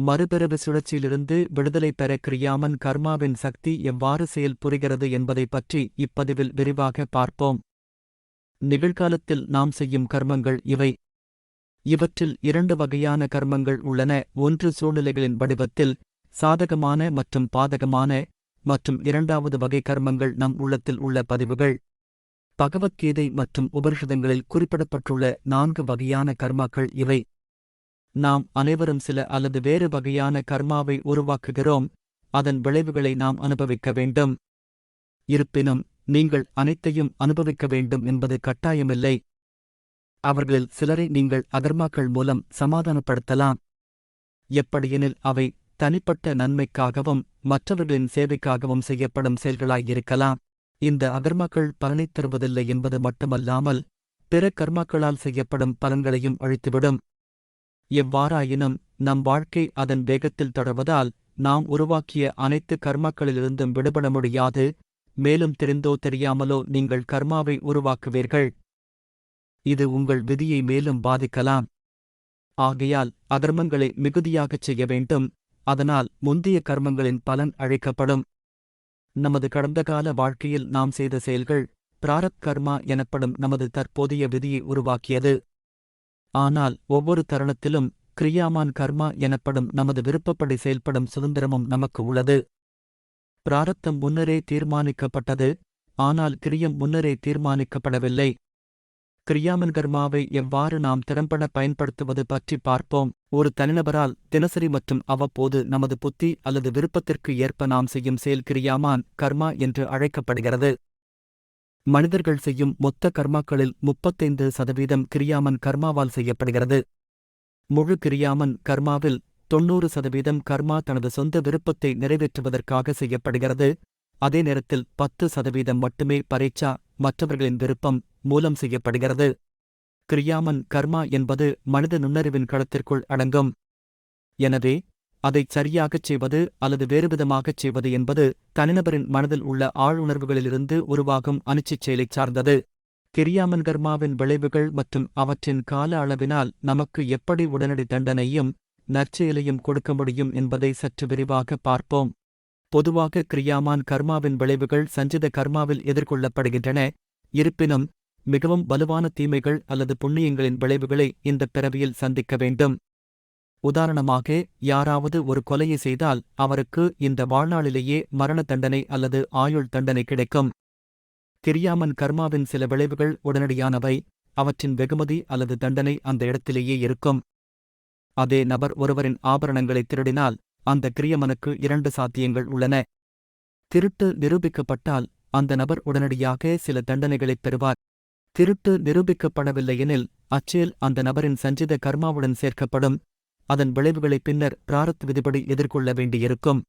மறுபிறவு சுழற்சியிலிருந்து விடுதலை பெற கிரியாமன் கர்மாவின் சக்தி எவ்வாறு செயல் புரிகிறது என்பதைப் பற்றி இப்பதிவில் விரிவாக பார்ப்போம். நிகழ்காலத்தில் நாம் செய்யும் கர்மங்கள் இவை. இவற்றில் இரண்டு வகையான கர்மங்கள் உள்ளன. ஒன்று சூழ்நிலைகளின் வடிவத்தில் சாதகமான மற்றும் பாதகமான மற்றும் இரண்டாவது வகை கர்மங்கள் நம் உள்ளத்தில் உள்ள பதிவுகள். பகவத்கீதை மற்றும் உபரிஷதங்களில் குறிப்பிடப்பட்டுள்ள நான்கு வகையான கர்மாக்கள் இவை. நாம் அனைவரும் சில அல்லது வேறு வகையான கர்மாவை உருவாக்குகிறோம் அதன் விளைவுகளை நாம் அனுபவிக்க வேண்டும். இருப்பினும் நீங்கள் அனைத்தையும் அனுபவிக்க வேண்டும் என்பது கட்டாயமில்லை. அவர்களில் சிலரை நீங்கள் அகர்மாக்கள் மூலம் சமாதானப்படுத்தலாம். எப்படியெனில் அவை தனிப்பட்ட நன்மைக்காகவும் மற்றவர்களின் சேவைக்காகவும் செய்யப்படும் செயல்களாயிருக்கலாம் இந்த அகர்மாக்கள் பலனைத் தருவதில்லை என்பது மட்டுமல்லாமல் பிற கர்மாக்களால் செய்யப்படும் பலன்களையும் அழித்துவிடும். எவ்வாறாயினும் நம் வாழ்க்கை அதன் வேகத்தில் தொடர்வதால் நாம் உருவாக்கிய அனைத்து கர்மாக்களிலிருந்தும் விடுபட முடியாது. மேலும் தெரிந்தோ தெரியாமலோ நீங்கள் கர்மாவை உருவாக்குவீர்கள். இது உங்கள் விதியை மேலும் பாதிக்கலாம். ஆகையால் அதர்மங்களை மிகுதியாகச் செய்ய வேண்டும். அதனால் முந்தைய கர்மங்களின் பலன் அழைக்கப்படும். நமது கடந்த கால வாழ்க்கையில் நாம் செய்த செயல்கள் பிராரத் கர்மா எனப்படும் நமது தற்போதைய விதியை உருவாக்கியது. ஆனால் ஒவ்வொரு தருணத்திலும் கிரியாமான் கர்மா எனப்படும் நமது விருப்பப்படி செயல்படும் சுதந்திரமும் நமக்கு உள்ளது. பிராரத்தம் முன்னரே தீர்மானிக்கப்பட்டது ஆனால் கிரியம் முன்னரே தீர்மானிக்கப்படவில்லை. கிரியாமன் கர்மாவை எவ்வாறு நாம் திறம்பட பயன்படுத்துவது பற்றி பார்ப்போம். ஒரு தனிநபரால் தினசரி மற்றும் அவ்வப்போது நமது புத்தி அல்லது விருப்பத்திற்கு ஏற்ப நாம் செய்யும் செயல் கிரியாமான் கர்மா என்று அழைக்கப்படுகிறது. மனிதர்கள் செய்யும் மொத்த கர்மாக்களில் முப்பத்தைந்து சதவீதம் கிரியாமன் கர்மாவால் செய்யப்படுகிறது. முழு கிரியாமன் கர்மாவில் தொன்னூறு சதவீதம் கர்மா தனது சொந்த விருப்பத்தை நிறைவேற்றுவதற்காக செய்யப்படுகிறது. அதே நேரத்தில் பத்து சதவீதம் மட்டுமே பரீட்சா மற்றவர்களின் விருப்பம் மூலம் செய்யப்படுகிறது. கிரியாமன் கர்மா என்பது மனித நுண்ணறிவின் களத்திற்குள் அடங்கும். எனவே அதைச் சரியாகச் செய்வது அல்லது வேறுவிதமாகச் செய்வது என்பது தனிநபரின் மனதில் உள்ள ஆழ்உணர்வுகளிலிருந்து உருவாகும் அனிச்சைச் செயலைச் சார்ந்தது. கிரியாமன் கர்மாவின் விளைவுகள் மற்றும் அவற்றின் கால அளவினால் நமக்கு எப்படி உடனடி தண்டனையும் நற்செயலையும் கொடுக்க முடியும் என்பதை சற்று விரிவாக பார்ப்போம். பொதுவாக கிரியாமான் கர்மாவின் விளைவுகள் சஞ்சித கர்மாவில் எதிர்கொள்ளப்படுகின்றன. இருப்பினும் மிகவும் வலுவான தீமைகள் அல்லது புண்ணியங்களின் விளைவுகளை இந்தப் பிறவியில் சந்திக்க வேண்டும். உதாரணமாக யாராவது ஒரு கொலையை செய்தால் அவருக்கு இந்த வாழ்நாளிலேயே மரண தண்டனை அல்லது ஆயுள் தண்டனை கிடைக்கும். கிரியாமன் கர்மாவின் சில விளைவுகள் உடனடியானவை அவற்றின் வெகுமதி அல்லது தண்டனை அந்த இடத்திலேயே இருக்கும். அதே நபர் ஒருவரின் ஆபரணங்களை திருடினால் அந்த கிரியமனுக்கு இரண்டு சாத்தியங்கள் உள்ளன. திருட்டு நிரூபிக்கப்பட்டால் அந்த நபர் உடனடியாக சில தண்டனைகளைப் பெறுவார். திருட்டு நிரூபிக்கப்படவில்லையெனில் அச்செயல் அந்த நபரின் சஞ்சித கர்மாவுடன் சேர்க்கப்படும். அதன் விளைவுகளை பின்னர் பிராரத் விதிப்படி எதிர்கொள்ள வேண்டியிருக்கும்.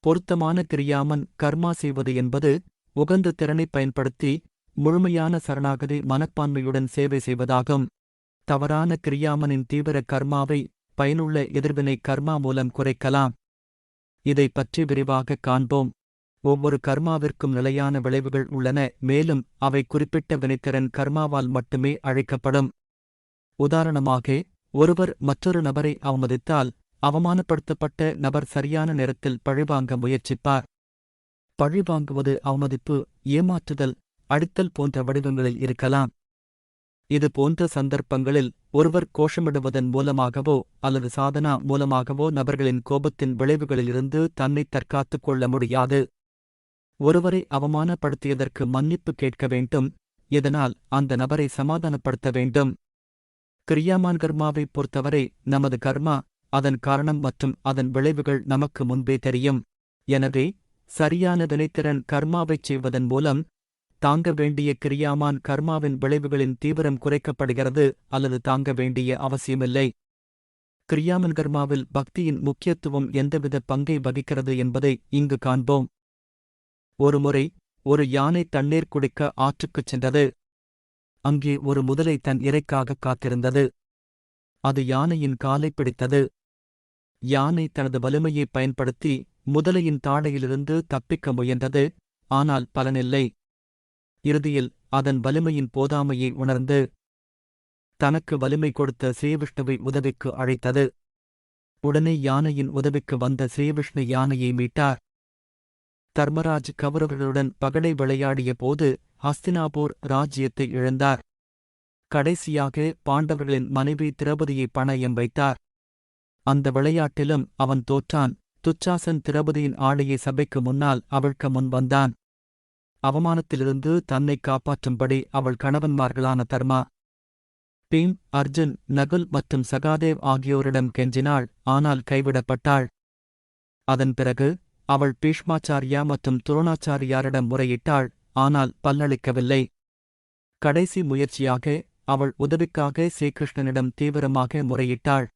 பொருத்தமான கிரியாமன் கர்மா செய்வது என்பது உகந்த திறனைப் பயன்படுத்தி முழுமையான சரணாகதி மனப்பான்மையுடன் சேவை செய்வதாகும். தவறான கிரியாமனின் தீவிர கர்மாவை பயனுள்ள எதிர்வினை கர்மா மூலம் குறைக்கலாம். இதைப் பற்றி விரிவாகக் காண்போம். ஒவ்வொரு கர்மாவிற்கும் நிலையான விளைவுகள் உள்ளன மேலும் அவை குறிப்பிட்ட வினைத்திறன் கர்மாவால் மட்டுமே அழைக்கப்படும். உதாரணமாக ஒருவர் மற்றொரு நபரை அவமதித்தால் அவமானப்படுத்தப்பட்ட நபர் சரியான நேரத்தில் பழிவாங்க முயற்சிப்பார். பழிவாங்குவது அவமதிப்பு ஏமாற்றுதல் அடித்தல் போன்ற வடிவங்களில் இருக்கலாம். இது போன்ற சந்தர்ப்பங்களில் ஒருவர் கோஷமிடுவதன் மூலமாகவோ அல்லது சாதனா மூலமாகவோ நபர்களின் கோபத்தின் விளைவுகளிலிருந்து தன்னை தற்காத்துக் கொள்ள முடியாது. ஒருவரை அவமானப்படுத்தியதற்கு மன்னிப்பு கேட்க வேண்டும். இதனால் அந்த நபரை சமாதானப்படுத்த வேண்டும். கிரியாமான் கர்மாவைப் பொறுத்தவரை நமது கர்மா அதன் காரணம் மற்றும் அதன் விளைவுகள் நமக்கு முன்பே தெரியும். எனவே சரியான வினைத்திறன் கர்மாவைச் செய்வதன் மூலம் தாங்க வேண்டிய கிரியாமான் கர்மாவின் விளைவுகளின் தீவிரம் குறைக்கப்படுகிறது அல்லது தாங்க வேண்டிய அவசியமில்லை. கிரியாமன் கர்மாவில் பக்தியின் முக்கியத்துவம் எந்தவித பங்கை வகிக்கிறது என்பதை இங்கு காண்போம். ஒருமுறை ஒரு யானை தண்ணீர் குடிக்க ஆற்றுக்குச் சென்றது. அங்கே ஒரு முதலை தன் இரைக்காக காத்திருந்தது. அது யானையின் காலை பிடித்தது. யானை தனது வலிமையை பயன்படுத்தி முதலையின் தாடையிலிருந்து தப்பிக்க முயன்றது. ஆனால் பலனில்லை. இறுதியில் அதன் வலிமையின் போதாமையை உணர்ந்து தனக்கு வலிமை கொடுத்த ஸ்ரீவிஷ்ணுவை உதவிக்கு அழைத்தது. உடனே யானையின் உதவிக்கு வந்த ஸ்ரீவிஷ்ணு யானையை மீட்டார். தர்மராஜ் கௌரவர்களுடன் பகடை விளையாடிய போது ஹஸ்தினாபூர் ராஜ்யத்தை இழந்தார். கடைசியாக பாண்டவர்களின் மனைவி திரௌபதியை பணயம் வைத்தார். அந்த விளையாட்டிலும் அவன் தோற்றான். துச்சாசன் திரௌபதியின் ஆடையை சபைக்கு முன்னால் அவிழ்க்க முன் வந்தான். அவமானத்திலிருந்து தன்னை காப்பாற்றும்படி அவள் கணவன்மார்களான தர்மா பீம் அர்ஜுன் நகுல் மற்றும் சகாதேவ் ஆகியோரிடம் கெஞ்சினாள். ஆனால் கைவிடப்பட்டாள். அதன் பிறகு அவள் பீஷ்மாச்சாரியா மற்றும் துரோணாச்சாரியாரிடம் முறையிட்டாள் ஆனால் பல்லளிக்கவில்லை. கடைசி முயற்சியாக அவள் உதவிக்காக ஸ்ரீகிருஷ்ணனிடம் தீவிரமாக முறையிட்டாள்.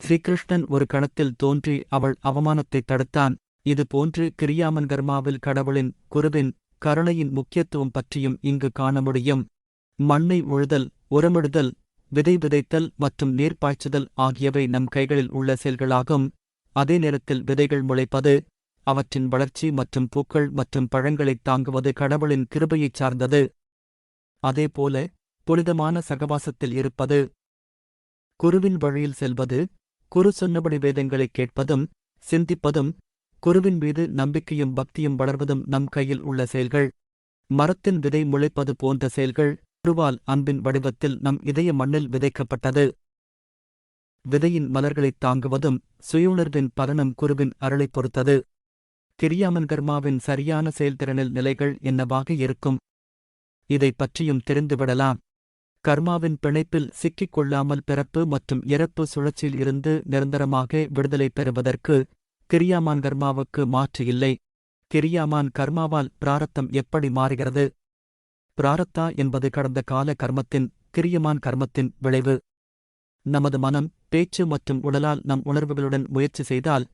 ஸ்ரீகிருஷ்ணன் ஒரு கணத்தில் தோன்றி அவள் அவமானத்தை தடுத்தான். இது போன்று கிரியாமன் கர்மாவில் கடவுளின் குருவின் கருணையின் முக்கியத்துவம் பற்றியும் இங்கு காண முடியும். மண்ணை உழுதல் உரமிடுதல் விதை விதைத்தல் மற்றும் நீர் பாய்ச்சுதல் ஆகியவை நம் கைகளில் உள்ள செயல்களாகும். அதே நேரத்தில் விதைகள் முளைப்பது அவற்றின் வளர்ச்சி மற்றும் பூக்கள் மற்றும் பழங்களைத் தாங்குவது கடவுளின் கிருபையைச் சார்ந்தது. அதேபோல புனிதமான சகவாசத்தில் இருப்பது. குருவின் வழியில் செல்வது குரு சொன்னபடி வேதங்களைக் கேட்பதும் சிந்திப்பதும் குருவின் மீது நம்பிக்கையும் பக்தியும் வளர்வதும் நம் கையில் உள்ள செயல்கள். மரத்தின் விதை முளைப்பது போன்ற செயல்கள் குருவால் அன்பின் வடிவத்தில் நம் இதய மண்ணில் விதைக்கப்பட்டது. விதையின் மலர்களைத் தாங்குவதும் சுயுணர்வின் பலனும் குருவின் அருளைப் பொறுத்தது. கிரியாமன் கர்மாவின் சரியான செயல்திறனில் நிலைகள் என்னவாக இருக்கும்? இதை பற்றியும் தெரிந்துவிடலாம் கர்மாவின் பிணைப்பில் சிக்கிக் கொள்ளாமல் பிறப்பு மற்றும் இறப்பு சுழற்சியில் இருந்து நிரந்தரமாக விடுதலை பெறுவதற்கு கிரியாமான் கர்மாவுக்கு மாற்று இல்லை. கிரியாமான் கர்மாவால் பிராரத்தம் எப்படி மாறுகிறது? பிராரத்தா என்பது கடந்த கால கர்மத்தின் கிரியமான் கர்மத்தின் விளைவு. நமது மனம் பேச்சு மற்றும் உடலால் நம் உணர்வுகளுடன் முயற்சி செய்தால்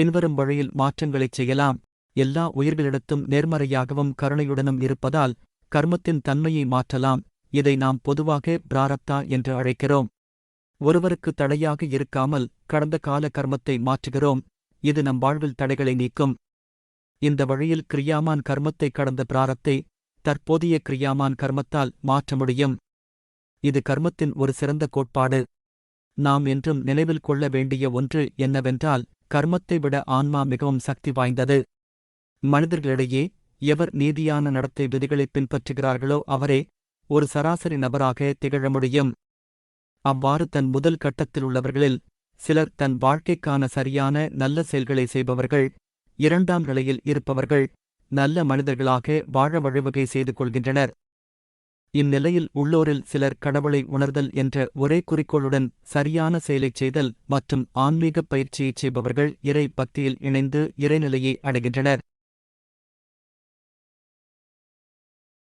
பின்வரும் வழியில் மாற்றங்களைச் செய்யலாம். எல்லா உயிர்களிடத்தும் நேர்மறையாகவும் கருணையுடனும் இருப்பதால் கர்மத்தின் தன்மையை மாற்றலாம். இதை நாம் பொதுவாக பிராரப்தா என்று அழைக்கிறோம். ஒருவருக்கு தடையாக இருக்காமல் கடந்த கால கர்மத்தை மாற்றுகிறோம். இது நம் வாழ்வில் தடைகளை நீக்கும். இந்த வழியில் கிரியாமான் கர்மத்தை கடந்த பிராரத்தை தற்போதைய கிரியாமான் கர்மத்தால் மாற்ற முடியும். இது கர்மத்தின் ஒரு சிறந்த கோட்பாடு. நாம் என்றும் நினைவில் கொள்ள வேண்டிய ஒன்று என்னவென்றால் கர்மத்தை விட ஆன்மா மிகவும் சக்தி வாய்ந்தது. மனிதர்களிடையே எவர் நீதியான நடத்தை விதிகளை பின்பற்றுகிறார்களோ அவரே ஒரு சராசரி நபராக திகழ முடியும். அவ்வாறு தன் முதல் கட்டத்தில் உள்ளவர்களில் சிலர் தன் வாழ்க்கைக்கான சரியான நல்ல செயல்களை செய்பவர்கள் இரண்டாம் நிலையில் இருப்பவர்கள் நல்ல மனிதர்களாக வாழ வழிவகை செய்து கொள்கின்றனர். இந்நிலையில் உள்ளோரில் சிலர் கடவுளை உணர்தல் என்ற ஒரே குறிக்கோளுடன் சரியான செயலைச் செய்தல் மற்றும் ஆன்மீகப் பயிற்சியைச் செய்பவர்கள் இறை பக்தியில் இணைந்து இறைநிலையை அடைகின்றனர்.